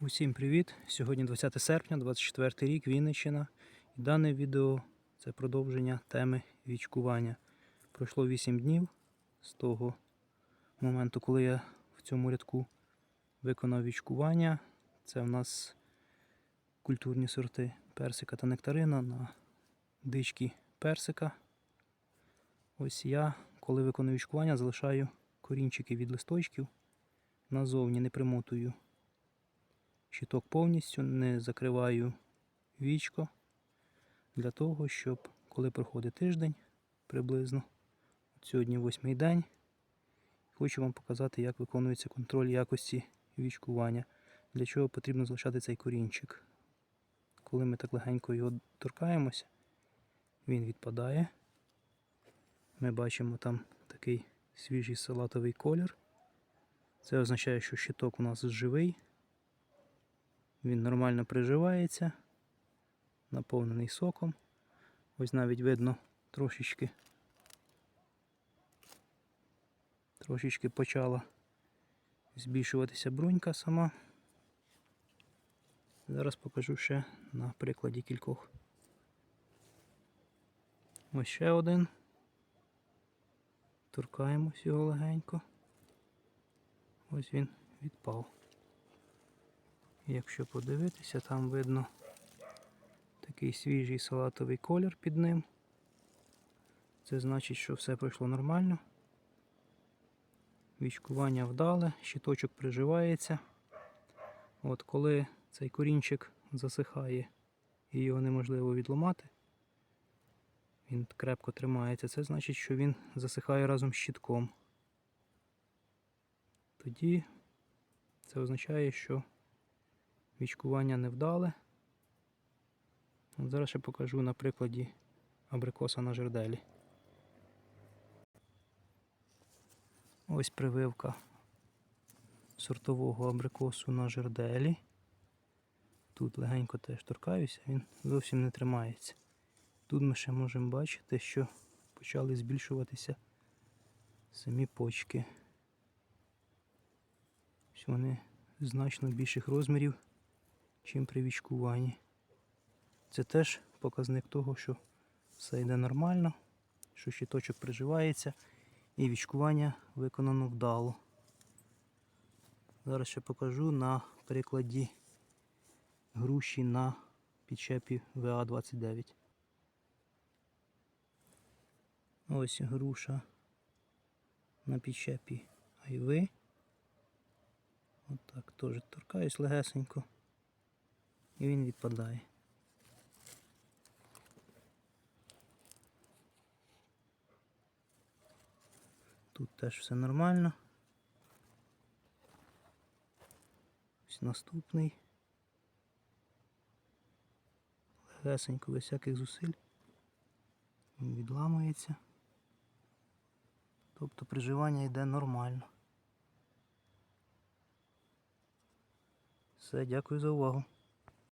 Усім привіт! Сьогодні 20 серпня, 24 рік, Вінниччина. І дане відео це продовження теми вічкування. Пройшло 8 днів з того моменту, коли я в цьому рядку виконав вічкування. Це в нас культурні сорти персика та нектарина на дички персика. Ось я, коли виконую вічкування, залишаю корінчики від листочків. Назовні не примотую щиток повністю, не закриваю вічко для того, щоб коли проходить тиждень приблизно, сьогодні восьмий день, хочу вам показати, як виконується контроль якості вічкування, для чого потрібно залишати цей корінчик. Коли ми так легенько його торкаємося, він відпадає. Ми бачимо там такий свіжий салатовий колір. Це означає, що щиток у нас живий. Він нормально приживається, наповнений соком. Ось навіть видно трошечки трошечки почала збільшуватися брунька сама. Зараз покажу ще на прикладі кількох. Ось ще один. Торкаємось його легенько. Ось він відпав. Якщо подивитися, там видно такий свіжий салатовий колір під ним. Це значить, що все пройшло нормально. Вічкування вдале, щиточок приживається. От коли цей корінчик засихає і його неможливо відломати, він крепко тримається, це значить, що він засихає разом з щитком. Тоді це означає, що Вічкування невдале. От Зараз ще покажу на прикладі абрикоса на жерделі. Ось прививка сортового абрикосу на жерделі. Тут легенько теж торкаюся, він зовсім не тримається. Тут ми ще можемо бачити, що почали збільшуватися самі почки. Ось Вони значно більших розмірів чим при вічкуванні. Це теж показник того, що все йде нормально, що щиточок приживається і вічкування виконано вдало. Зараз ще покажу на прикладі груші на підчепі ВА-29. Ось груша на підчепі айви. Отак теж торкаюсь легесенько і він відпадає. Тут теж все нормально. Ось наступний. Легесенько, без всяких зусиль. Він відламується. Тобто приживання йде нормально. Все, дякую за увагу.